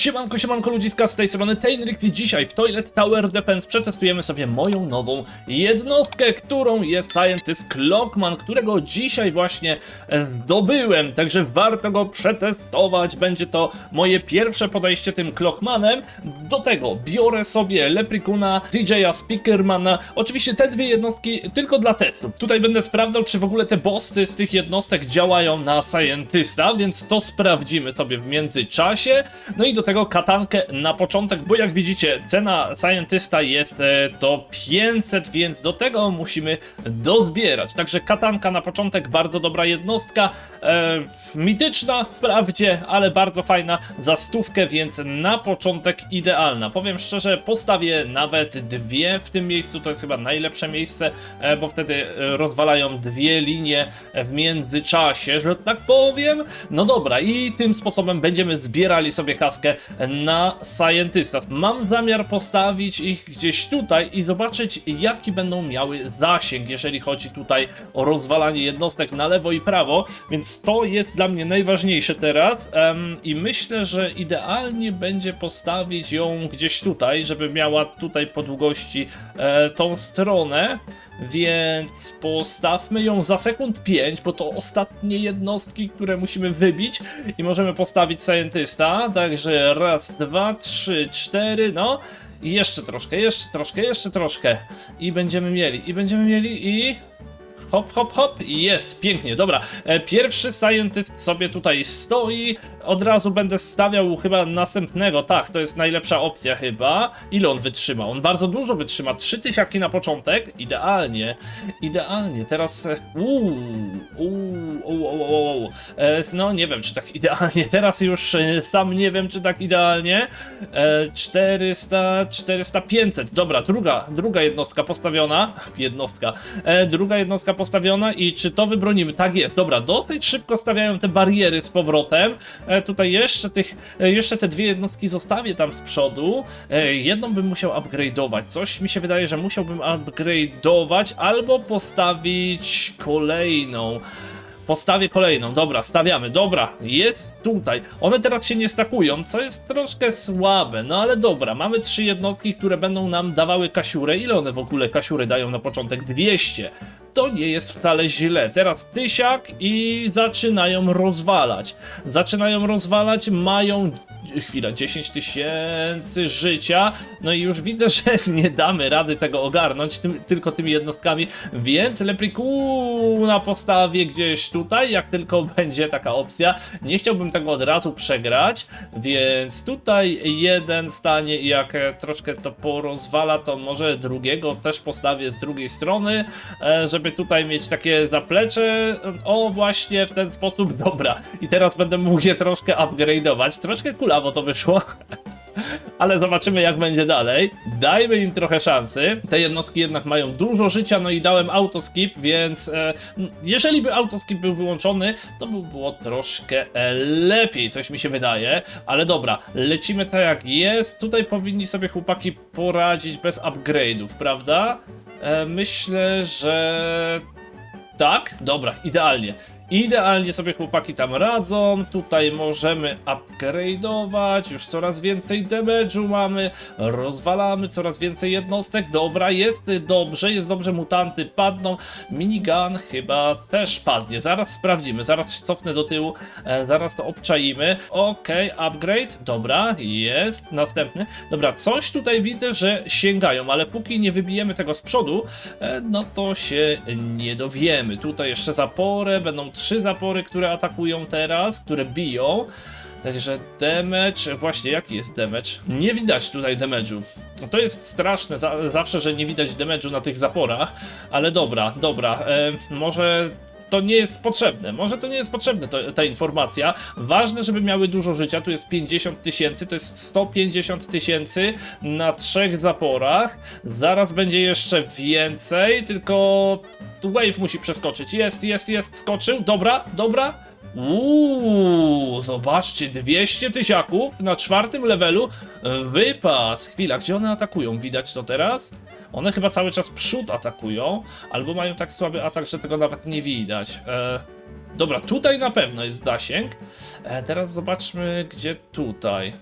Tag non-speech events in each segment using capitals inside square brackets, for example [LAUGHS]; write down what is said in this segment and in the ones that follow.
Siemanko, siemanko ludziska z tej strony Tainrix i dzisiaj w Toilet Tower Defense przetestujemy sobie moją nową jednostkę, którą jest Scientist Clockman, którego dzisiaj właśnie e, zdobyłem, także warto go przetestować, będzie to moje pierwsze podejście tym Clockmanem. Do tego biorę sobie Leprikuna, DJ-a Speakermana, oczywiście te dwie jednostki tylko dla testów. Tutaj będę sprawdzał, czy w ogóle te bossy z tych jednostek działają na Scientista, więc to sprawdzimy sobie w międzyczasie. No i do tego katankę na początek, bo jak widzicie, cena Scientista jest e, to 500, więc do tego musimy dozbierać. Także katanka na początek, bardzo dobra jednostka, e, mityczna wprawdzie, ale bardzo fajna za stówkę, więc na początek idealna. Powiem szczerze, postawię nawet dwie w tym miejscu, to jest chyba najlepsze miejsce, e, bo wtedy e, rozwalają dwie linie w międzyczasie, że tak powiem. No dobra, i tym sposobem będziemy zbierali sobie kaskę na Scientista. Mam zamiar postawić ich gdzieś tutaj i zobaczyć, jaki będą miały zasięg, jeżeli chodzi tutaj o rozwalanie jednostek na lewo i prawo, więc to jest dla mnie najważniejsze teraz em, i myślę, że idealnie będzie postawić ją gdzieś tutaj, żeby miała tutaj po długości e, tą stronę. Więc postawmy ją za sekund 5, bo to ostatnie jednostki, które musimy wybić i możemy postawić Scientista. Także raz, dwa, trzy, cztery, no. I jeszcze troszkę, jeszcze troszkę, jeszcze troszkę. I będziemy mieli, i będziemy mieli, i... Hop, hop, hop i jest, pięknie, dobra. E, Pierwszy scientist sobie tutaj stoi, od razu będę stawiał chyba następnego, tak, to jest najlepsza opcja chyba. Ile on wytrzyma? On bardzo dużo wytrzyma, trzy tysiaki na początek, idealnie, idealnie, teraz... e, Uuu, uuu, uuu, uuu. E, no nie wiem, czy tak [LAUGHS] idealnie, teraz już e, sam nie wiem, czy tak idealnie. E, 400, 400, 500, dobra, druga, druga jednostka postawiona, [LAUGHS] jednostka, druga jednostka postawiona i czy to wybronimy? Tak jest, dobra, dosyć szybko stawiają te bariery z powrotem. E, tutaj jeszcze tych, e, jeszcze te dwie jednostki zostawię tam z przodu. E, jedną bym musiał upgrade'ować, coś mi się wydaje, że musiałbym upgrade'ować albo postawić kolejną. Postawię kolejną, dobra, stawiamy, dobra, jest tutaj. One teraz się nie stakują, co jest troszkę słabe, no ale dobra, mamy trzy jednostki, które będą nam dawały kasiurę. Ile one w ogóle kasiury dają na początek? 200. To nie jest wcale źle. Teraz tysiak i zaczynają rozwalać. Zaczynają rozwalać, mają chwila, 10 tysięcy życia, no i już widzę, [LAUGHS] że nie damy rady tego ogarnąć tym, tylko tymi jednostkami, więc Lepriku na postawie gdzieś tutaj, jak tylko [LAUGHS] będzie taka opcja. Nie chciałbym tego od razu przegrać, więc tutaj jeden stanie i jak troszkę to porozwala, to może drugiego też postawię z drugiej strony, e, żeby tutaj mieć takie zaplecze. O, właśnie w ten sposób, dobra. I teraz będę mógł je troszkę upgrade'ować. Troszkę kulawo to wyszło. [LAUGHS] Ale zobaczymy jak będzie dalej. Dajmy im trochę szansy. Te jednostki jednak mają dużo życia, no i dałem autoskip, więc e, jeżeli by autoskip był wyłączony, to by było troszkę e, lepiej, coś mi się wydaje. Ale dobra, lecimy tak jak jest. Tutaj powinni sobie chłopaki poradzić bez upgrade'ów, prawda? E, myślę, że tak, dobra, idealnie. Idealnie sobie chłopaki tam radzą. Tutaj możemy upgrade'ować. Już coraz więcej damage'u mamy. Rozwalamy coraz więcej jednostek. Dobra, jest dobrze, jest dobrze. Mutanty padną. Minigun chyba też padnie. Zaraz sprawdzimy. Zaraz się cofnę do tyłu. E, zaraz to obczaimy. Okej, upgrade. Dobra, jest. Następny. Dobra, coś tutaj widzę, że sięgają, ale póki nie wybijemy tego z przodu, e, no to się nie dowiemy. Tutaj jeszcze zaporę. Będą trzy zapory, które atakują teraz, które biją. Także damage, właśnie jaki jest damage? Nie widać tutaj damage'u. No to jest straszne za, zawsze, że nie widać damage'u na tych zaporach, ale dobra, dobra, e, może to nie jest potrzebne. Może to nie jest potrzebne to, ta informacja. Ważne, żeby miały dużo życia. Tu jest 50 tysięcy, to jest 150 tysięcy na trzech zaporach. Zaraz będzie jeszcze więcej, tylko wave musi przeskoczyć. Jest, jest, jest, skoczył. Dobra, dobra. Uuu, zobaczcie, 200 tysiaków na czwartym levelu wypas. Chwila, gdzie one atakują? Widać to teraz? One chyba cały czas przód atakują, albo mają tak słaby atak, że tego nawet nie widać. E, dobra, tutaj na pewno jest zasięg. E, teraz zobaczmy, gdzie tutaj.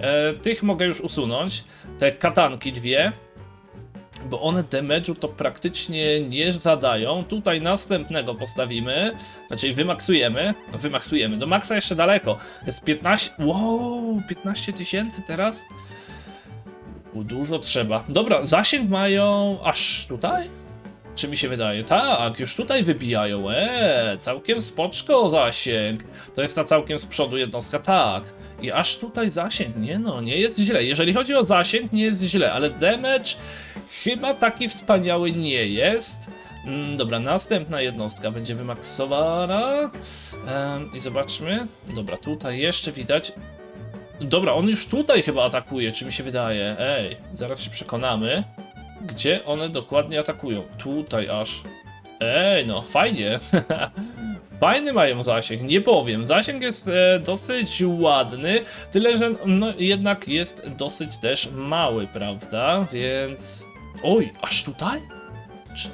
E, tych mogę już usunąć. Te katanki dwie. Bo one damage'u to praktycznie nie zadają. Tutaj następnego postawimy. Znaczy wymaksujemy. No, Wymaksujemy. Do maksa jeszcze daleko. Jest 15. Wow, 15 tysięcy teraz? Dużo trzeba. Dobra, zasięg mają aż tutaj? Czy mi się wydaje? Tak, już tutaj wybijają. Eee, całkiem spoczko zasięg. To jest ta całkiem z przodu jednostka, tak. I aż tutaj zasięg, nie no, nie jest źle. Jeżeli chodzi o zasięg, nie jest źle, ale damage chyba taki wspaniały nie jest. Mm, dobra, następna jednostka będzie wymaksowana. Em, I zobaczmy. Dobra, tutaj jeszcze widać. Dobra, on już tutaj chyba atakuje, czy mi się wydaje. Ej, zaraz się przekonamy. Gdzie one dokładnie atakują? Tutaj aż. Ej, no fajnie. [LAUGHS] Fajny mają zasięg, nie powiem. Zasięg jest e, dosyć ładny, tyle że no, jednak jest dosyć też mały, prawda? Więc. Oj, aż tutaj? Czy...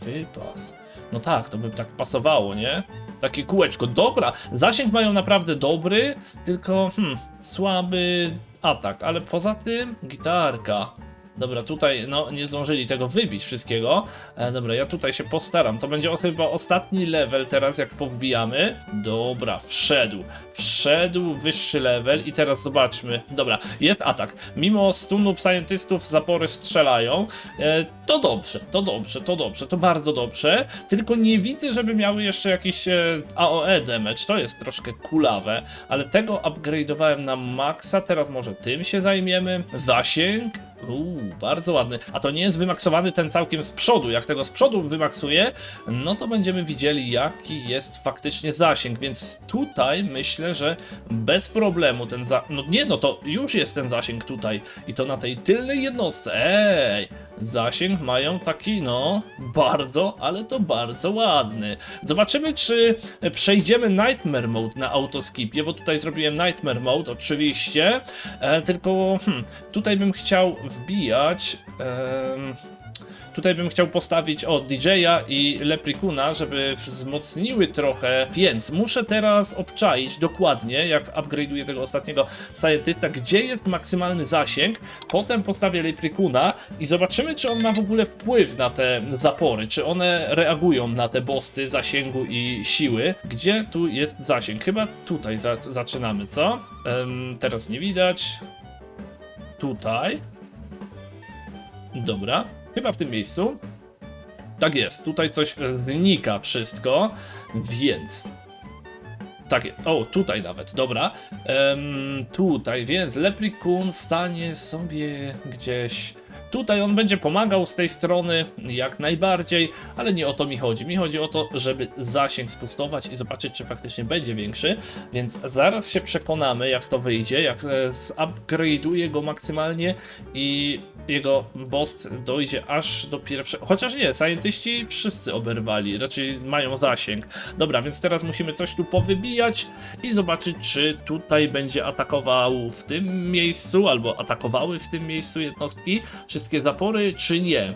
Wypas. No tak, to by tak pasowało, nie? Takie kółeczko. Dobra, zasięg mają naprawdę dobry, tylko hmm, słaby atak, ale poza tym gitarka. Dobra, tutaj no nie zdążyli tego wybić wszystkiego. E, dobra, ja tutaj się postaram. To będzie chyba ostatni level teraz jak powbijamy. Dobra, wszedł. Wszedł wyższy level i teraz zobaczmy. Dobra, jest atak. Mimo stunu scientystów zapory strzelają. E, to dobrze, to dobrze, to dobrze, to bardzo dobrze. Tylko nie widzę, żeby miały jeszcze jakiś e, AOE damage. To jest troszkę kulawe, ale tego upgrade'owałem na maksa. Teraz może tym się zajmiemy. Zasięg. Uuu, bardzo ładny. A to nie jest wymaksowany ten całkiem z przodu. Jak tego z przodu wymaksuję, no to będziemy widzieli, jaki jest faktycznie zasięg. Więc tutaj myślę, że bez problemu ten za. No nie, no to już jest ten zasięg tutaj. I to na tej tylnej jednostce. Ej! Zasięg mają taki, no, bardzo, ale to bardzo ładny. Zobaczymy, czy przejdziemy Nightmare Mode na autoskipie, bo tutaj zrobiłem Nightmare Mode, oczywiście. E, tylko, hmm, tutaj bym chciał wbijać. em, Tutaj bym chciał postawić o DJ-a i Leprikuna, żeby wzmocniły trochę, więc muszę teraz obczaić dokładnie, jak upgrade'uję tego ostatniego scientysta, gdzie jest maksymalny zasięg, potem postawię Leprikuna i zobaczymy, czy on ma w ogóle wpływ na te zapory, czy one reagują na te bosty zasięgu i siły, gdzie tu jest zasięg. Chyba tutaj za zaczynamy, co? Em, teraz nie widać. Tutaj. Dobra, chyba w tym miejscu. Tak jest, tutaj coś znika wszystko, więc. Tak jest. O, tutaj nawet, dobra. Em, tutaj, więc Leprikun stanie sobie gdzieś. Tutaj on będzie pomagał z tej strony jak najbardziej, ale nie o to mi chodzi. Mi chodzi o to, żeby zasięg spustować i zobaczyć, czy faktycznie będzie większy. Więc zaraz się przekonamy, jak to wyjdzie, jak e, zupgrade'uję go maksymalnie i jego boss dojdzie aż do pierwszego. Chociaż nie, scientyści wszyscy oberwali, raczej mają zasięg. Dobra, więc teraz musimy coś tu powybijać i zobaczyć, czy tutaj będzie atakował w tym miejscu, albo atakowały w tym miejscu jednostki, wszystkie zapory, czy nie.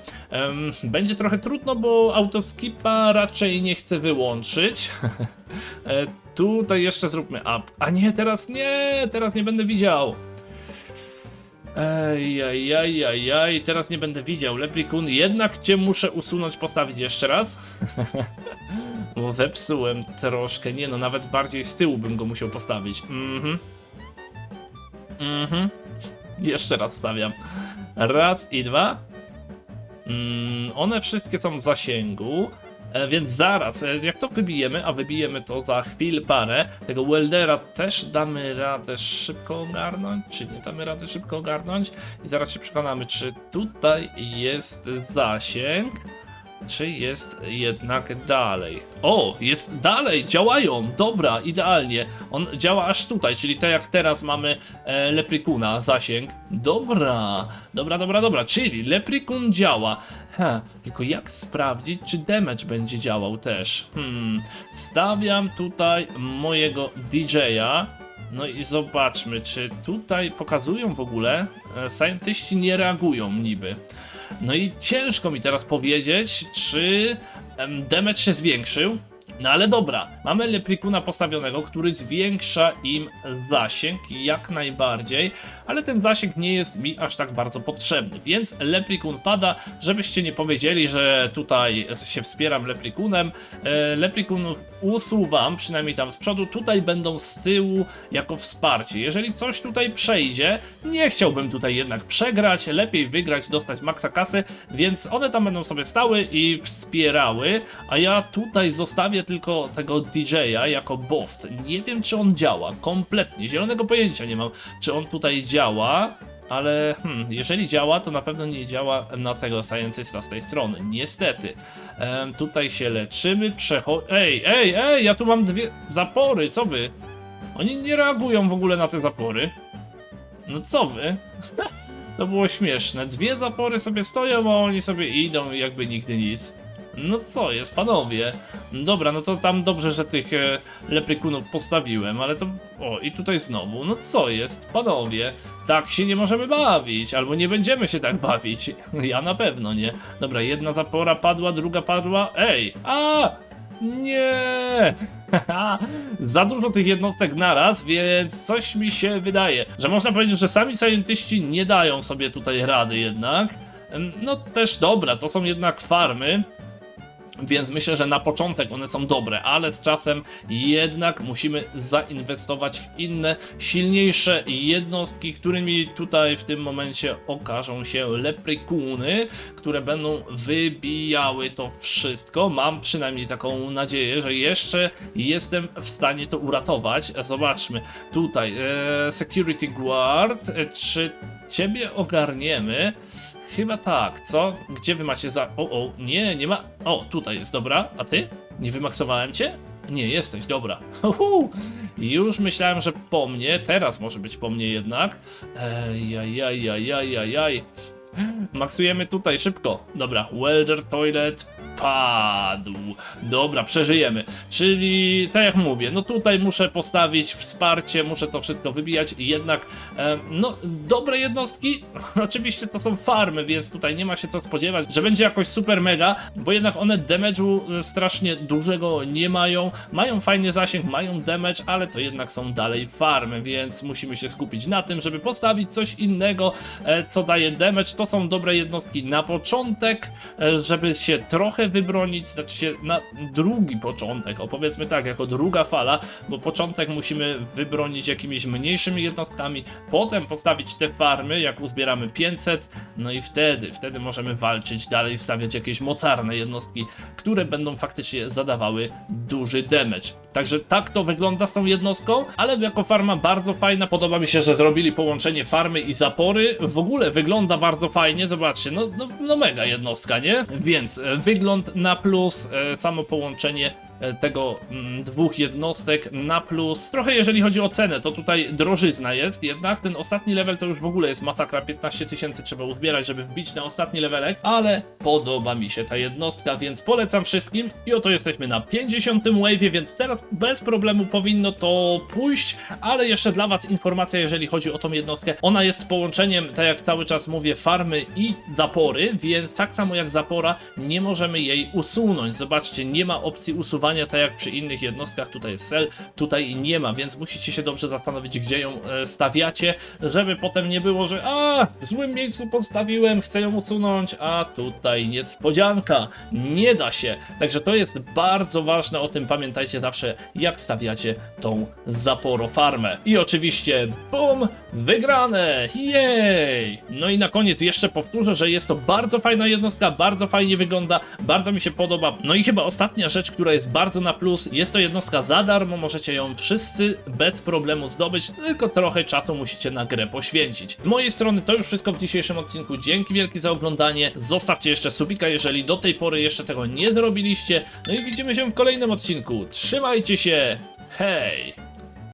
Będzie trochę trudno, bo autoskipa raczej nie chcę wyłączyć. e, tutaj jeszcze zróbmy up. A nie, teraz nie, teraz nie będę widział. Ej, teraz nie będę widział. Leprikun, jednak cię muszę usunąć, postawić jeszcze raz. Bo zepsułem troszkę, nie no, nawet bardziej z tyłu bym go musiał postawić. Mhm. Mhm. [LAUGHS] Jeszcze raz stawiam. Raz i dwa. Mm, one wszystkie są w zasięgu. E, więc zaraz, e, jak to wybijemy, a wybijemy to za chwilę parę, tego weldera też damy radę szybko ogarnąć, czy nie damy rady szybko ogarnąć i zaraz się przekonamy, czy tutaj jest zasięg, czy jest jednak dalej. O, jest dalej, działają, dobra, idealnie. On działa aż tutaj, czyli tak jak teraz mamy e, Leprikuna, zasięg. Dobra, dobra, dobra, dobra, czyli Leprikun działa. Ha, tylko jak sprawdzić, czy damage będzie działał też? Hmm, stawiam tutaj mojego DJ-a. No i zobaczmy, czy tutaj pokazują w ogóle. E, Scientyści nie reagują niby. No i ciężko mi teraz powiedzieć, czy em, damage się zwiększył, No ale dobra, mamy Leprikuna postawionego, który zwiększa im zasięg jak najbardziej, ale ten zasięg nie jest mi aż tak bardzo potrzebny, więc Leprikun pada, żebyście nie powiedzieli, że tutaj się wspieram Leprikunem. E, Leprikunów usuwam, przynajmniej tam z przodu, tutaj będą z tyłu jako wsparcie. Jeżeli coś tutaj przejdzie, nie chciałbym tutaj jednak przegrać, lepiej wygrać, dostać maksa kasy, więc one tam będą sobie stały i wspierały, a ja tutaj zostawię tylko tego DJ-a jako boss. Nie wiem, czy on działa, kompletnie, zielonego pojęcia nie mam, czy on tutaj działa, ale hmm, jeżeli działa, to na pewno nie działa na tego scientysta z tej strony, niestety. Em, tutaj się leczymy, przecho... Ej, ej, ej, ja tu mam dwie zapory, co wy? Oni nie reagują w ogóle na te zapory. No co wy? [LAUGHS] To było śmieszne. Dwie zapory sobie stoją, a oni sobie idą jakby nigdy nic. No co jest, panowie? Dobra, no to tam dobrze, że tych e, leprykunów postawiłem, ale to... O, i tutaj znowu. No co jest, panowie? Tak się nie możemy bawić, albo nie będziemy się tak bawić. [LAUGHS] Ja na pewno nie. Dobra, jedna zapora padła, druga padła. Ej! A! Nie! [LAUGHS] Za dużo tych jednostek naraz, więc coś mi się wydaje, że można powiedzieć, że sami scientyści nie dają sobie tutaj rady jednak. No też dobra, to są jednak farmy, więc myślę, że na początek one są dobre, ale z czasem jednak musimy zainwestować w inne, silniejsze jednostki, którymi tutaj w tym momencie okażą się leprikuny, które będą wybijały to wszystko. Mam przynajmniej taką nadzieję, że jeszcze jestem w stanie to uratować. Zobaczmy tutaj, e, Security Guard, e, czy ciebie ogarniemy? Chyba tak, co? Gdzie wy macie za... O, o, nie, nie ma... O, tutaj jest, dobra. A ty? Nie wymaksowałem cię? Nie, jesteś, dobra. [LAUGHS] Uhu. Już myślałem, że po mnie, teraz może być po mnie jednak. Ejajajajajajaj. Maksujemy tutaj szybko. Dobra, welder toilet padł. Dobra, przeżyjemy. Czyli tak jak mówię, no tutaj muszę postawić wsparcie, muszę to wszystko wybijać jednak e, no dobre jednostki. [LAUGHS] Oczywiście to są farmy, więc tutaj nie ma się co spodziewać, że będzie jakoś super mega, bo jednak one damage'u e, strasznie dużego nie mają. Mają fajny zasięg, mają damage, ale to jednak są dalej farmy, więc musimy się skupić na tym, żeby postawić coś innego, e, co daje damage. To są dobre jednostki na początek, e, żeby się trochę wybronić, znaczy się na drugi początek, opowiedzmy tak, jako druga fala, bo początek musimy wybronić jakimiś mniejszymi jednostkami, potem postawić te farmy, jak uzbieramy 500, no i wtedy, wtedy możemy walczyć dalej, stawiać jakieś mocarne jednostki, które będą faktycznie zadawały duży damage. Także tak to wygląda z tą jednostką, ale jako farma bardzo fajna. Podoba mi się, że zrobili połączenie farmy i zapory. W ogóle wygląda bardzo fajnie. Zobaczcie, no, no, no mega jednostka, nie? Więc e, wygląd na plus, e, samo połączenie tego mm, dwóch jednostek na plus. Trochę jeżeli chodzi o cenę, to tutaj drożyzna jest, jednak ten ostatni level to już w ogóle jest masakra, 15 tysięcy trzeba uzbierać, żeby wbić na ostatni levelek, ale podoba mi się ta jednostka, więc polecam wszystkim i oto jesteśmy na 50 wave'ie, więc teraz bez problemu powinno to pójść, ale jeszcze dla was informacja, jeżeli chodzi o tą jednostkę, ona jest połączeniem, tak jak cały czas mówię, farmy i zapory, więc tak samo jak zapora, nie możemy jej usunąć. Zobaczcie, nie ma opcji usuwania, tak jak przy innych jednostkach, tutaj jest cel, tutaj nie ma, więc musicie się dobrze zastanowić, gdzie ją e, stawiacie, żeby potem nie było, że a, w złym miejscu postawiłem, chcę ją usunąć, a tutaj niespodzianka, nie da się. Także to jest bardzo ważne, o tym pamiętajcie zawsze, jak stawiacie tą zaporofarmę. I oczywiście, bum, wygrane, jej! No i na koniec jeszcze powtórzę, że jest to bardzo fajna jednostka, bardzo fajnie wygląda, bardzo mi się podoba. No i chyba ostatnia rzecz, która jest bardzo na plus, jest to jednostka za darmo, możecie ją wszyscy bez problemu zdobyć, tylko trochę czasu musicie na grę poświęcić. Z mojej strony to już wszystko w dzisiejszym odcinku, dzięki wielkie za oglądanie, zostawcie jeszcze subika, jeżeli do tej pory jeszcze tego nie zrobiliście, no i widzimy się w kolejnym odcinku, trzymajcie się, hej!